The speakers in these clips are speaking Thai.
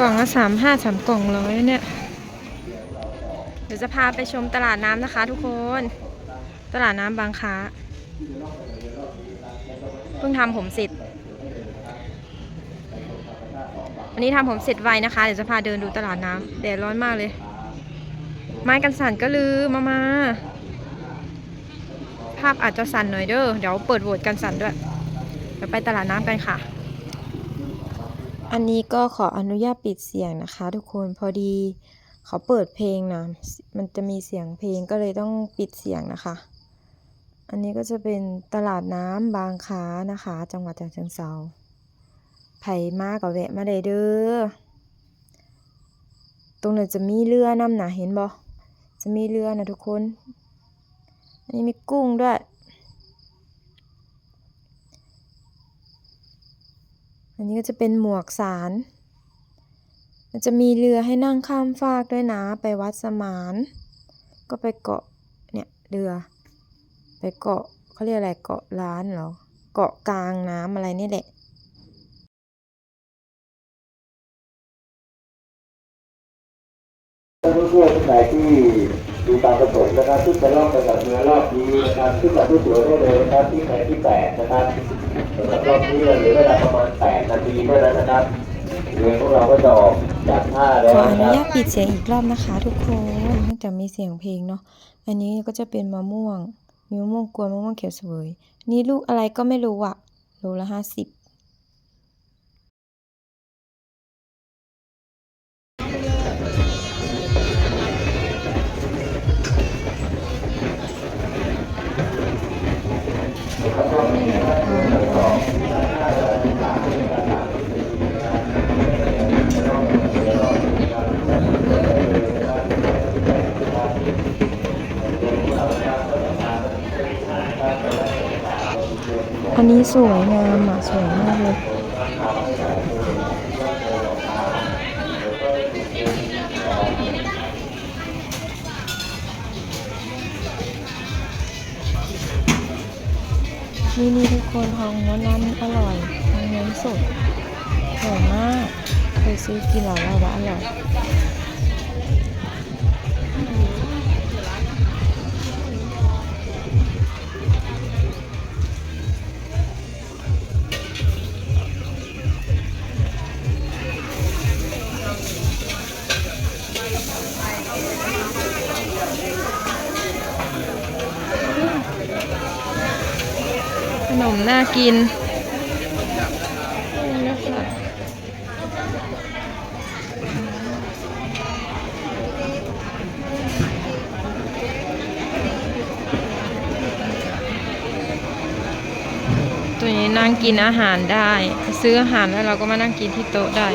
กล่องละสามห้าสามกล่องร้อยเนี่ย เดี๋ยวจะพาไปชมตลาดน้ำนะคะทุกคน ตลาดน้ำบางค้า เพิ่งทำผมเสร็จวันนี้ทำผมเสร็จไวนะคะ เดี๋ยวจะพาเดินดูตลาดน้ำแดดร้อนมากเลย ไม้กันสั่นก็ลืมมามาภาพอาจจะสั่นหน่อยเด้อ เดี๋ยวเปิดโหวตกันสั่นด้วยเดี๋ยวไปตลาดน้ำกันค่ะ อันนี้ก็ขออนุญาตปิดเสียงนะคะ ทุกคนพอดีเขาเปิดเพลงนะมันจะมีเสียงเพลงก็เลยต้องปิดเสียงนะคะ อันนี้ก็จะเป็นตลาดน้ำบางค้านะคะ จังหวัดฉะเชิงเทราไผ่มากกับแวะมาได้เด้อตรงนั้นจะมีเรือน้ำหนาเห็นบ่จะมีเรือนะทุกคน อันนี้มีกุ้งด้วย อันนี้ก็จะเป็นหมวกสาร มันจะมีเรือให้นั่งข้ามฟากด้วยนะ ไปวัดสมาน ก็ไปเกาะเนี่ยเรือ ไปเกาะเขาเรียกอะไรเกาะล้านเหรอ เกาะกลางน้ำอะไรนี่แหละท่านผู้ช่วยท่านไหนที่ ดูตามประสงค์นะครับซึ่งจะลองไปกับเรือรอบนี้นะครับซึ่งกับผู้สวยได้เลยนะครับที่แผนที่แปดนะครับสำหรับรอบนี้เราเหลือเวลาประมาณแปดนาทีเท่านั้นนะครับเรือของเราก็จะออกจากท่าแล้วออนุญาตปิดเสียงอีกรอบนะคะ ทุกคนเนื่องจากมีเสียงเพลงเนาะอันนี้ก็จะเป็นมะม่วงมีมะม่วงกวนมะม่วงเขียวสวย นี่ลูกอะไรก็ไม่รู้อะโลละห้าสิบ อันนี้สวยงามอะ สวยมากเลยนี่นี่ทุกคนทองม้วนน้ำอร่อยทองม้วนสดอร่อยมากเคยซื้อกินหลายรอบแล้วอร่อย นมน่ากินนี่นะคะตัวนี้นั่งกินอาหารได้ ซื้ออาหารแล้วเราก็มานั่งกินที่โต๊ะได้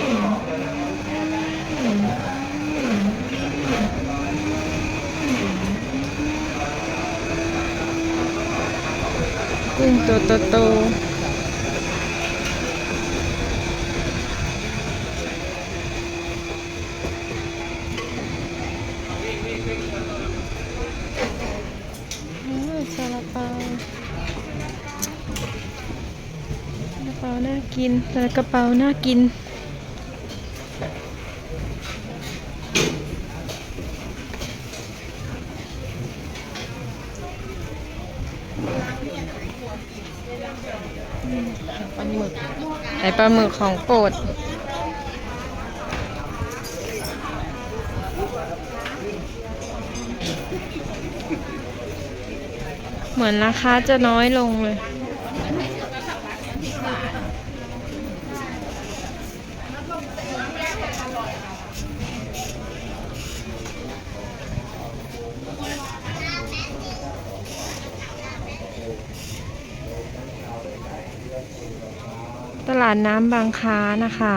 กุ้งตัวโตๆอืมซาลาเปาซาลาเปาน่ากินซาลากระเปาน่ากิน ปลาหมึกไอปลาหมึกของโปรดเหมือนราคาจะน้อยลงเลย ตลาดน้ำบางค้านะคะ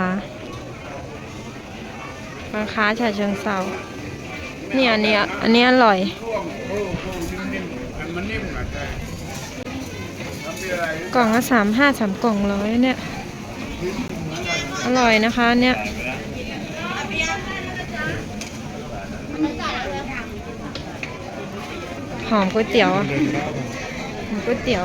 บางค้าฉะเชิงเซาเนี่ยอันเนี้ยอันนี้อร่อยกล่องละสามห้าสามกล่องร้อยเนี่ย อร่อยนะคะเนี่ยหอมก๋วยเตี๋ยวหอมก๋วยเตี๋ยว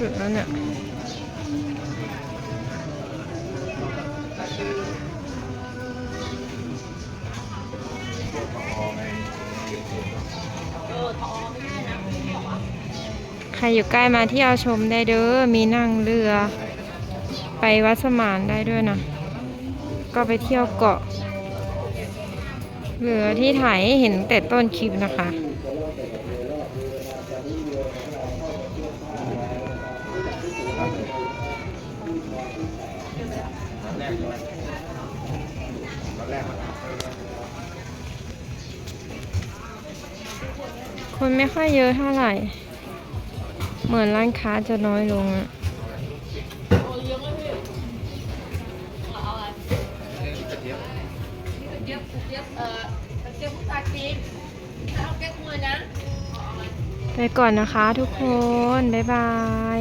สุดแล้วเนี่ยใครอยู่ใกล้มาที่ยวชมได้เด้อ มีนั่งเรือ ไปวัดสมานได้ด้วยนะ ก็ไปเที่ยวเกาะ เรือที่ถ่ายเห็นแต่ต้นคลิปนะคะ คนไม่ค่อยเยอะเท่าไหร่ เหมือนร้านค้าจะน้อยลงอะเจี๊ยบเจี๊ยบเอ่อเจี๊ยบผู้ตาคีถ้าเอาแก้มือนะ ไปก่อนนะคะทุกคน บ๊ายบาย